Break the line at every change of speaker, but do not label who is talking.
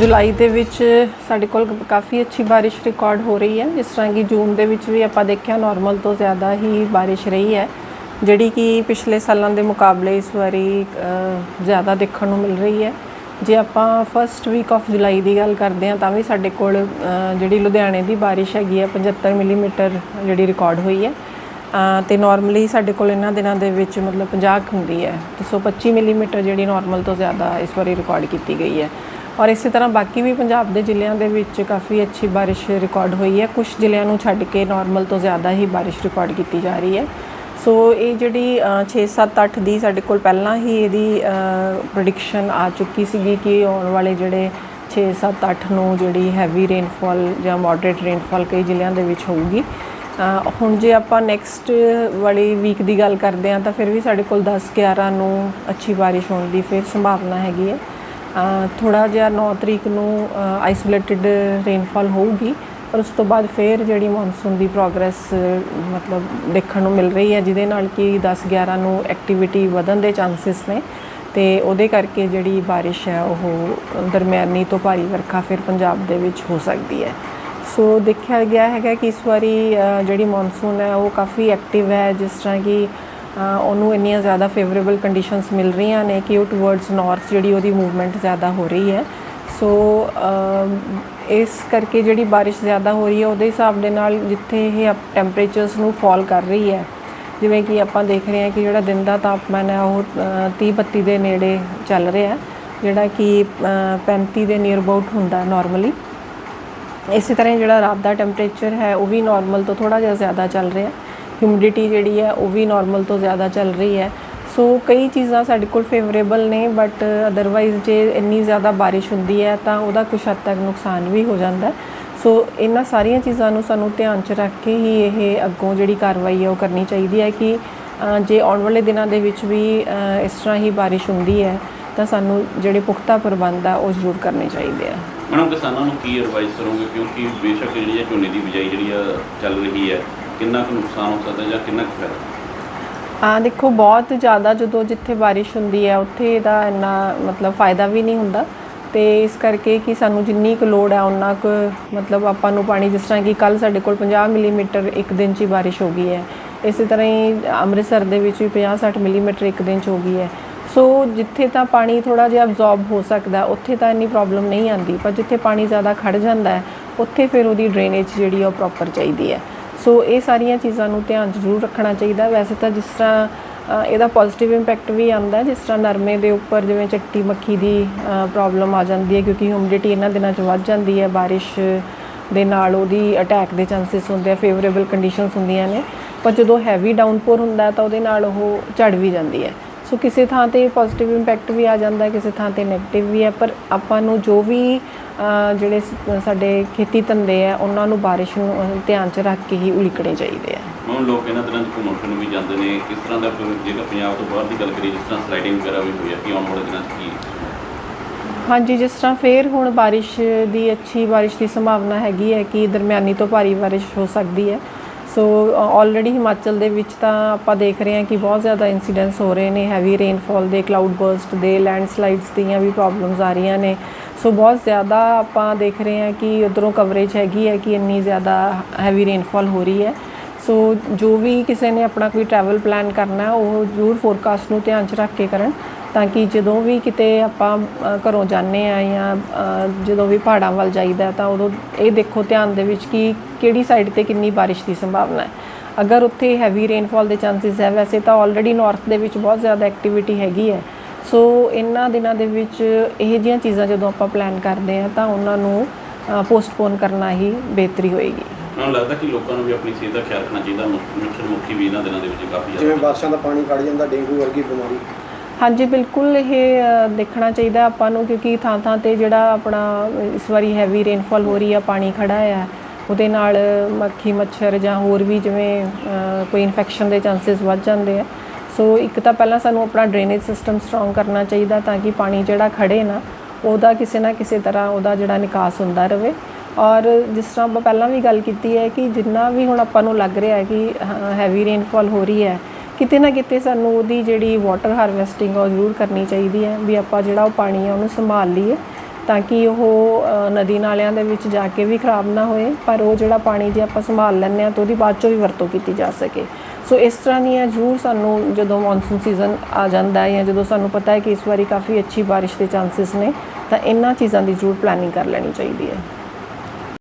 ਜੁਲਾਈ ਦੇ ਵਿੱਚ ਸਾਡੇ ਕੋਲ ਕਾਫੀ ਅੱਛੀ ਬਾਰਿਸ਼ ਰਿਕਾਰਡ ਹੋ ਰਹੀ ਹੈ। ਜਿਸ ਤਰ੍ਹਾਂ ਕਿ ਜੂਨ ਦੇ ਵਿੱਚ ਵੀ ਆਪਾਂ ਦੇਖਿਆ ਨਾਰਮਲ ਤੋਂ ਜ਼ਿਆਦਾ ਹੀ ਬਾਰਿਸ਼ ਰਹੀ ਹੈ ਜਿਹੜੀ ਕਿ ਪਿਛਲੇ ਸਾਲਾਂ ਦੇ ਮੁਕਾਬਲੇ ਇਸ ਵਾਰੀ ਜ਼ਿਆਦਾ ਦੇਖਣ ਨੂੰ ਮਿਲ ਰਹੀ ਹੈ। ਜੇ ਆਪਾਂ ਫਰਸਟ ਵੀਕ ਆਫ ਜੁਲਾਈ ਦੀ ਗੱਲ ਕਰਦੇ ਹਾਂ ਤਾਂ ਵੀ ਸਾਡੇ ਕੋਲ ਜਿਹੜੀ ਲੁਧਿਆਣੇ ਦੀ ਬਾਰਿਸ਼ ਹੈਗੀ ਹੈ 75 ਮਿਲੀਮੀਟਰ ਜਿਹੜੀ ਰਿਕਾਰਡ ਹੋਈ ਹੈ। ਅ, ਤੇ ਨਾਰਮਲੀ ਸਾਡੇ ਕੋਲ ਇਹਨਾਂ ਦਿਨਾਂ ਦੇ ਵਿੱਚ ਮਤਲਬ 50 ਕੁ ਹੁੰਦੀ ਹੈ। ਤੇ ਸੋ 25 ਮਿਲੀਮੀਟਰ ਜਿਹੜੀ ਨਾਰਮਲ ਤੋਂ ਜ਼ਿਆਦਾ ਇਸ ਵਾਰੀ ਰਿਕਾਰਡ ਕੀਤੀ ਗਈ ਹੈ। ਔਰ ਇਸੇ ਤਰ੍ਹਾਂ ਬਾਕੀ ਵੀ ਪੰਜਾਬ ਦੇ ਜ਼ਿਲ੍ਹਿਆਂ ਦੇ ਵਿੱਚ ਕਾਫੀ ਅੱਛੀ ਬਾਰਿਸ਼ ਰਿਕਾਰਡ ਹੋਈ ਹੈ। ਕੁਝ ਜ਼ਿਲ੍ਹਿਆਂ ਨੂੰ ਛੱਡ ਕੇ ਨਾਰਮਲ ਤੋਂ ਜ਼ਿਆਦਾ ਹੀ ਬਾਰਿਸ਼ ਰਿਕਾਰਡ ਕੀਤੀ ਜਾ ਰਹੀ ਹੈ। ਸੋ ਇਹ ਜਿਹੜੀ 6 7 8 ਦੀ ਸਾਡੇ ਕੋਲ ਪਹਿਲਾਂ ਹੀ ਇਹਦੀ ਪ੍ਰੈਡਿਕਸ਼ਨ ਆ ਚੁੱਕੀ ਸੀਗੀ ਕਿ ਆਉਣ ਵਾਲੇ ਜਿਹੜੇ 6 7 8 ਨੂੰ ਜਿਹੜੀ ਹੈਵੀ ਰੇਨਫਾਲ ਜਾਂ ਮੋਡਰੇਟ ਰੇਨਫਾਲ ਕਈ ਜ਼ਿਲ੍ਹਿਆਂ ਦੇ ਵਿੱਚ ਹੋਊਗੀ। ਹੁਣ ਜੇ ਆਪਾਂ ਨੈਕਸਟ ਵਾਲੀ ਵੀਕ ਦੀ ਗੱਲ ਕਰਦੇ ਹਾਂ ਤਾਂ ਫਿਰ ਵੀ ਸਾਡੇ ਕੋਲ 10 11 ਨੂੰ ਅੱਛੀ ਬਾਰਿਸ਼ ਹੋਣ ਦੀ ਫਿਰ ਸੰਭਾਵਨਾ ਹੈਗੀ ਹੈ। ਥੋੜਾ ਜਿਹਾ 9 ਤਰੀਕ ਨੂੰ ਆਈਸੋਲੇਟਿਡ ਰੇਨਫਾਲ ਹੋਊਗੀ, ਪਰ ਉਸ ਤੋਂ ਬਾਅਦ ਫਿਰ ਜਿਹੜੀ ਮੌਨਸੂਨ ਦੀ ਪ੍ਰੋਗਰੈਸ ਮਤਲਬ ਦੇਖਣ ਨੂੰ ਮਿਲ ਰਹੀ ਹੈ, ਜਿਹਦੇ ਨਾਲ ਕਿ 10 11 ਨੂੰ ਐਕਟੀਵਿਟੀ ਵਧਣ ਦੇ ਚਾਂਸਸ ਨੇ। ਤੇ ਉਹਦੇ ਕਰਕੇ ਜਿਹੜੀ ਬਾਰਿਸ਼ ਹੈ, ਉਹ ਦਰਮਿਆਨੀ ਤੋਂ ਭਾਰੀ ਵਰਖਾ ਫਿਰ ਪੰਜਾਬ ਦੇ ਵਿੱਚ ਹੋ ਸਕਦੀ ਹੈ। ਸੋ ਦੇਖਿਆ ਗਿਆ ਹੈਗਾ ਕਿ ਇਸ ਵਾਰੀ ਜਿਹੜੀ ਮੌਨਸੂਨ ਹੈ, ਉਹ ਕਾਫੀ ਐਕਟਿਵ ਹੈ, ਜਿਸ ਤਰ੍ਹਾਂ ਕਿ ਉਹਨੂੰ ਇੰਨੀਆਂ ਜ਼ਿਆਦਾ ਫੇਵਰੇਬਲ ਕੰਡੀਸ਼ਨਸ ਮਿਲ ਰਹੀਆਂ ਨੇ ਕਿ ਉਹ ਟੁਵਰਡਸ ਨਾਰਥ ਜਿਹੜੀ ਉਹਦੀ ਮੂਵਮੈਂਟ ਜ਼ਿਆਦਾ ਹੋ ਰਹੀ ਹੈ। ਸੋ ਇਸ ਕਰਕੇ ਜਿਹੜੀ ਬਾਰਿਸ਼ ਜ਼ਿਆਦਾ ਹੋ ਰਹੀ ਹੈ ਉਹਦੇ ਹਿਸਾਬ ਦੇ ਨਾਲ ਜਿੱਥੇ ਇਹ ਟੈਂਪਰੇਚਰਸ ਨੂੰ ਫਾਲ ਕਰ ਰਹੀ ਹੈ ਜਿਵੇਂ ਕਿ ਆਪਾਂ ਦੇਖ ਰਹੇ ਹਾਂ ਕਿ ਜਿਹੜਾ ਦਿਨ ਦਾ ਤਾਪਮਾਨ ਹੈ ਉਹ 30 32 ਦੇ ਨੇੜੇ ਚੱਲ ਰਿਹਾ ਜਿਹੜਾ ਕਿ ਅ, 35 ਦੇ ਨੀਅਰ ਅਬਾਊਟ ਹੁੰਦਾ ਨਾਰਮਲੀ ਇਸੇ ਤਰ੍ਹਾਂ ਹੀ ਜਿਹੜਾ ਰਾਤ ਦਾ ਟੈਂਪਰੇਚਰ ਹੈ ਉਹ ਵੀ ਨਾਰਮਲ ਤੋਂ ਥੋੜਾ ਜਿਹਾ ਜ਼ਿਆਦਾ ਚੱਲ ਰਿਹਾ ਹਿਊਮਿਡਿਟੀ ਜਿਹੜੀ ਹੈ, ਉਹ ਵੀ ਨਾਰਮਲ ਤੋਂ ਜ਼ਿਆਦਾ ਚੱਲ ਰਹੀ ਹੈ। ਸੋ ਕਈ ਚੀਜ਼ਾਂ ਸਾਡੇ ਕੋਲ ਫੇਵਰੇਬਲ ਨੇ ਬਟ ਅਦਰਵਾਈਜ਼ ਜੇ ਇੰਨੀ ਜ਼ਿਆਦਾ ਬਾਰਿਸ਼ ਹੁੰਦੀ ਹੈ, ਤਾਂ ਉਹਦਾ ਕੁਝ ਹੱਦ ਤੱਕ ਨੁਕਸਾਨ ਵੀ ਹੋ ਜਾਂਦਾ ਸੋ ਇਹਨਾਂ ਸਾਰੀਆਂ ਚੀਜ਼ਾਂ ਨੂੰ ਸਾਨੂੰ ਧਿਆਨ 'ਚ ਰੱਖ ਕੇ ਹੀ ਇਹ ਅੱਗੋਂ ਜਿਹੜੀ ਕਾਰਵਾਈ ਹੈ, ਉਹ ਕਰਨੀ ਚਾਹੀਦੀ ਹੈ ਕਿ ਜੇ ਆਉਣ ਵਾਲੇ ਦਿਨਾਂ ਦੇ ਵਿੱਚ ਵੀ ਇਸ ਤਰ੍ਹਾਂ ਹੀ ਬਾਰਿਸ਼ ਹੁੰਦੀ ਹੈ, ਤਾਂ ਸਾਨੂੰ ਜਿਹੜੇ ਪੁਖਤਾ ਪ੍ਰਬੰਧ ਆ, ਉਹ ਜ਼ਰੂਰ ਕਰਨੇ ਚਾਹੀਦੇ ਆ।
ਮੈਡਮ ਕਿਸਾਨਾਂ ਨੂੰ ਕੀ ਐਡਵਾਈਸ ਕਰੋਗੇ? ਕਿਉਂਕਿ ਬੇਸ਼ੱਕ ਜਿਹੜੀ ਹੈ ਝੋਨੇ ਦੀ ਬਿਜਾਈ ਜਿਹੜੀ ਆ, ਚੱਲ ਰਹੀ ਹੈ ਕਿੰਨਾ ਕੁ ਨੁਕਸਾਨ ਹੋ ਸਕਦਾ ਜਾਂ ਕਿੰਨਾ ਕੁ ਫਾਇਦਾ?
ਆ ਦੇਖੋ, ਬਹੁਤ ਜ਼ਿਆਦਾ ਜਦੋਂ ਜਿੱਥੇ ਬਾਰਿਸ਼ ਹੁੰਦੀ ਹੈ, ਉੱਥੇ ਇਹਦਾ ਇੰਨਾ ਮਤਲਬ ਫਾਇਦਾ ਵੀ ਨਹੀਂ ਹੁੰਦਾ। ਤੇ ਇਸ ਕਰਕੇ ਕਿ ਸਾਨੂੰ ਜਿੰਨੀ ਕੁ ਲੋੜ ਹੈ ਉਨਾ ਕੁ ਮਤਲਬ ਆਪਾਂ ਨੂੰ ਪਾਣੀ, ਜਿਸ ਤਰ੍ਹਾਂ ਕਿ ਕੱਲ ਸਾਡੇ ਕੋਲ 50 ਮਿਲੀਮੀਟਰ ਇੱਕ ਦਿਨ 'ਚ ਹੀ ਬਾਰਿਸ਼ ਹੋ ਗਈ ਹੈ। ਇਸੇ ਤਰ੍ਹਾਂ ਹੀ ਅੰਮ੍ਰਿਤਸਰ ਦੇ ਵਿੱਚ ਵੀ 50-60 ਮਿਲੀਮੀਟਰ ਇੱਕ ਦਿਨ 'ਚ ਹੋ ਗਈ ਹੈ। ਸੋ ਜਿੱਥੇ ਤਾਂ ਪਾਣੀ ਥੋੜਾ ਜਿਹਾ ਅਬਜ਼ੌਰਬ ਹੋ ਸਕਦਾ ਉੱਥੇ ਤਾਂ ਇੰਨੀ ਪ੍ਰੋਬਲਮ ਨਹੀਂ ਆਂਦੀ ਪਰ ਜਿੱਥੇ ਪਾਣੀ ਜ਼ਿਆਦਾ ਖੜ ਜਾਂਦਾ ਹੈ, ਉੱਥੇ ਫਿਰ ਉਹਦੀ ਡਰੇਨੇਜ ਜਿਹੜੀ ਆ ਉਹ ਪ੍ਰੋਪਰ ਚਾਹੀਦੀ ਹੈ। ਸੋ ਇਹ ਸਾਰੀਆਂ ਚੀਜ਼ਾਂ ਨੂੰ ਧਿਆਨ ਜ਼ਰੂਰ ਰੱਖਣਾ ਚਾਹੀਦਾ। ਵੈਸੇ ਤਾਂ ਜਿਸ ਤਰ੍ਹਾਂ ਇਹਦਾ ਪੋਜ਼ਿਟਿਵ ਇੰਪੈਕਟ ਵੀ ਆਉਂਦਾ, ਜਿਸ ਤਰ੍ਹਾਂ ਨਰਮੇ ਦੇ ਉੱਪਰ ਜਿਵੇਂ ਚੱਟੀ ਮੱਖੀ ਦੀ ਪ੍ਰੋਬਲਮ ਆ ਜਾਂਦੀ ਹੈ ਕਿਉਂਕਿ ਹਿਊਮਿਡਿਟੀ ਇਹਨਾਂ ਦਿਨਾਂ 'ਚ ਵੱਧ ਜਾਂਦੀ ਹੈ। ਬਾਰਿਸ਼ ਦੇ ਨਾਲ ਉਹਦੀ ਅਟੈਕ ਦੇ ਚਾਂਸਸ ਹੁੰਦੇ ਆ ਫੇਵਰੇਬਲ ਕੰਡੀਸ਼ਨਸ ਹੁੰਦੀਆਂ ਨੇ। ਪਰ ਜਦੋਂ ਹੈਵੀ ਡਾਊਨਪੋਰ ਹੁੰਦਾ ਤਾਂ ਉਹਦੇ ਨਾਲ ਉਹ ਝੜ ਵੀ ਜਾਂਦੀ ਹੈ। ਸੋ ਕਿਸੇ ਥਾਂ ਤੇ ਪੋਜ਼ਿਟਿਵ ਇੰਪੈਕਟ ਵੀ ਆ ਜਾਂਦਾ ਹੈ ਕਿਸੇ ਥਾਂ ਤੇ 네ਗੇਟਿਵ ਵੀ ਹੈ ਪਰ ਆਪਾਂ ਨੂੰ ਜੋ ਵੀ ਜਿਹੜੇ ਸਾਡੇ ਖੇਤੀ ਧੰਦੇ ਆ ਉਹਨਾਂ ਨੂੰ ਬਾਰਿਸ਼ ਨੂੰ ਧਿਆਨ 'ਚ ਰੱਖ ਕੇ ਹੀ ਉਲੀਕਣੇ ਚਾਹੀਦੇ ਆ।
ਹੁਣ ਲੋਕ ਇਹਨਾਂ ਦਿਨਾਂ 'ਚ ਘੁੰਮਣ ਫਿਰਨ ਵੀ ਜਾਂਦੇ ਨੇ ਕਿਸ ਤਰ੍ਹਾਂ ਦਾ ਜੇਕਰ ਪੰਜਾਬ ਤੋਂ ਬਾਹਰ ਦੀ ਗੱਲ ਕਰੀਏ ਜਿਸ ਤਰ੍ਹਾਂ ਸਲਾਈਡਿੰਗ ਵਗੈਰਾ ਵੀ ਹੋਈ ਹੈ ਕਿ ਆਉਣ ਵਾਲੇ ਦਿਨਾਂ 'ਚ ਕੀ?
ਹਾਂਜੀ ਜਿਸ ਤਰ੍ਹਾਂ ਫੇਰ ਹੁਣ ਬਾਰਿਸ਼ ਦੀ ਅੱਛੀ ਬਾਰਿਸ਼ ਦੀ ਸੰਭਾਵਨਾ ਹੈਗੀ ਹੈ ਕਿ ਦਰਮਿਆਨੀ ਤੋਂ ਭਾਰੀ ਬਾਰਿਸ਼ ਹੋ ਸਕਦੀ ਹੈ। ਸੋ ਆਲਰੇਡੀ ਹਿਮਾਚਲ ਦੇ ਵਿੱਚ ਤਾਂ ਆਪਾਂ ਦੇਖ ਰਹੇ ਹਾਂ ਕਿ ਬਹੁਤ ਜ਼ਿਆਦਾ ਇਨਸੀਡੈਂਟਸ ਹੋ ਰਹੇ ਨੇ ਹੈਵੀ ਰੇਨਫਾਲ ਦੇ ਕਲਾਊਡ ਬਰਸਟ ਦੇ ਲੈਂਡਸਲਾਈਡਸ ਦੀਆਂ ਵੀ ਪ੍ਰੋਬਲਮਸ ਆ ਰਹੀਆਂ ਨੇ। ਸੋ ਬਹੁਤ ਜ਼ਿਆਦਾ ਆਪਾਂ ਦੇਖ ਰਹੇ ਹਾਂ ਕਿ ਉਧਰੋਂ ਕਵਰੇਜ ਹੈਗੀ ਹੈ ਕਿ ਇੰਨੀ ਜ਼ਿਆਦਾ ਹੈਵੀ ਰੇਨਫਾਲ ਹੋ ਰਹੀ ਹੈ। ਸੋ ਜੋ ਵੀ ਕਿਸੇ ਨੇ ਆਪਣਾ ਕੋਈ ਟਰੈਵਲ ਪਲਾਨ ਕਰਨਾ ਉਹ ਜ਼ਰੂਰ ਫੋਰਕਾਸਟ ਨੂੰ ਧਿਆਨ 'ਚ ਰੱਖ ਕੇ ਕਰਨ। ਤਾਂ ਕਿ ਜਦੋਂ ਵੀ ਕਿਤੇ ਆਪਾਂ ਘਰੋਂ ਜਾਂਦੇ ਆ ਜਾਂ ਜਦੋਂ ਵੀ ਪਹਾੜਾਂ ਵੱਲ ਜਾਈਦਾ ਤਾਂ ਉਦੋਂ ਇਹ ਦੇਖੋ ਧਿਆਨ ਦੇ ਵਿੱਚ ਕਿ ਕਿਹੜੀ ਸਾਈਡ ਤੇ ਕਿੰਨੀ ਬਾਰਿਸ਼ ਦੀ ਸੰਭਾਵਨਾ ਹੈ। ਅਗਰ ਉੱਥੇ ਹੈਵੀ ਰੇਨਫਾਲ ਦੇ ਚਾਂਸਸ ਹੈ ਵੈਸੇ ਤਾਂ ਆਲਰੇਡੀ ਨਾਰਥ ਦੇ ਵਿੱਚ ਬਹੁਤ ਜ਼ਿਆਦਾ ਐਕਟੀਵਿਟੀ ਹੈਗੀ ਹੈ। ਸੋ ਇਹਨਾਂ ਦਿਨਾਂ ਦੇ ਵਿੱਚ ਇਹ ਜਿਹੀਆਂ ਚੀਜ਼ਾਂ ਜਦੋਂ ਆਪਾਂ ਪਲਾਨ ਕਰਦੇ ਆ ਤਾਂ ਉਹਨਾਂ ਨੂੰ ਪੋਸਟਪੋਨ ਕਰਨਾ ਹੀ ਬਿਹਤਰੀ ਹੋਏਗੀ।
ਮੈਨੂੰ ਲੱਗਦਾ ਕਿ ਲੋਕਾਂ ਨੂੰ ਵੀ ਆਪਣੀ ਸਿਹਤ ਦਾ ਖਿਆਲ ਰੱਖਣਾ ਚਾਹੀਦਾ। ਮੱਛਰ ਮੁੱਖੀ ਵੀ ਇਹਨਾਂ ਦਿਨਾਂ ਦੇ ਵਿੱਚ ਕਾਫੀ
ਜਿਵੇਂ ਬਾਰਿਸ਼ਾਂ ਦਾ ਪਾਣੀ ਖੜ ਜਾਂਦਾ ਡੇਂਗੂ ਵਰਗੀ ਬਿਮਾਰੀ।
ਹਾਂਜੀ, ਬਿਲਕੁਲ ਇਹ ਦੇਖਣਾ ਚਾਹੀਦਾ ਆਪਾਂ ਨੂੰ ਕਿਉਂਕਿ ਥਾਂ ਥਾਂ ਤੇ ਜਿਹੜਾ ਆਪਣਾ ਇਸ ਵਾਰੀ ਹੈਵੀ ਰੇਨਫਾਲ ਹੋ ਰਹੀ ਆ, ਪਾਣੀ ਖੜਾ ਆ। ਉਹਦੇ ਨਾਲ ਮੱਖੀ, ਮੱਛਰ ਜਾਂ ਹੋਰ ਵੀ ਜਿਵੇਂ ਕੋਈ ਇਨਫੈਕਸ਼ਨ ਦੇ ਚਾਂਸਸ ਵੱਧ ਜਾਂਦੇ ਆ। ਸੋ ਇੱਕ ਤਾਂ ਪਹਿਲਾਂ ਸਾਨੂੰ ਆਪਣਾ ਡਰੇਨੇਜ ਸਿਸਟਮ ਸਟਰੋਂਗ ਕਰਨਾ ਚਾਹੀਦਾ ਤਾਂ ਕਿ ਪਾਣੀ ਜਿਹੜਾ ਖੜੇ ਨਾ, ਉਹਦਾ ਕਿਸੇ ਨਾ ਕਿਸੇ ਤਰ੍ਹਾਂ ਉਹਦਾ ਜਿਹੜਾ ਨਿਕਾਸ ਹੁੰਦਾ ਰਹੇ ਔਰ ਜਿਸ ਤਰ੍ਹਾਂ ਆਪਾਂ ਪਹਿਲਾਂ ਵੀ ਗੱਲ ਕੀਤੀ ਹੈ ਕਿ ਜਿੰਨਾ ਵੀ ਹੁਣ ਆਪਾਂ ਨੂੰ ਲੱਗ ਰਿਹਾ ਹੈ ਕਿ ਹੈਵੀ ਰੇਨਫਾਲ ਹੋ ਰਹੀ ਹੈ ਕਿਤੇ ਨਾ ਕਿਤੇ ਸਾਨੂੰ ਉਹਦੀ ਜਿਹੜੀ ਵਾਟਰ ਹਾਰਵੈਸਟਿੰਗ ਉਹ ਜ਼ਰੂਰ ਕਰਨੀ ਚਾਹੀਦੀ ਹੈ, ਵੀ ਆਪਾਂ ਜਿਹੜਾ ਉਹ ਪਾਣੀ ਆ ਉਹਨੂੰ ਸੰਭਾਲ ਲਈਏ ਤਾਂ ਕਿ ਉਹ ਨਦੀ ਨਾਲਿਆਂ ਦੇ ਵਿੱਚ ਜਾ ਕੇ ਵੀ ਖਰਾਬ ਨਾ ਹੋਏ, ਪਰ ਉਹ ਜਿਹੜਾ ਪਾਣੀ ਜੇ ਆਪਾਂ ਸੰਭਾਲ ਲੈਂਦੇ ਆ ਤਾਂ ਉਹਦੀ ਬਾਅਦ ਚੋਂ ਵੀ ਵਰਤੋਂ ਕੀਤੀ ਜਾ ਸਕੇ। ਸੋ ਇਸ ਤਰ੍ਹਾਂ ਦੀਆਂ ਜ਼ਰੂਰ ਸਾਨੂੰ ਜਦੋਂ ਮੌਨਸੂਨ ਸੀਜ਼ਨ ਆ ਜਾਂਦਾ ਹੈ ਜਾਂ ਜਦੋਂ ਸਾਨੂੰ ਪਤਾ ਹੈ ਕਿ ਇਸ ਵਾਰੀ ਕਾਫੀ ਅੱਛੀ ਬਾਰਿਸ਼ ਦੇ ਚਾਂਸਸ ਨੇ, ਤਾਂ ਇਹਨਾਂ ਚੀਜ਼ਾਂ ਦੀ ਜ਼ਰੂਰ ਪਲੈਨਿੰਗ ਕਰ ਲੈਣੀ ਚਾਹੀਦੀ ਹੈ।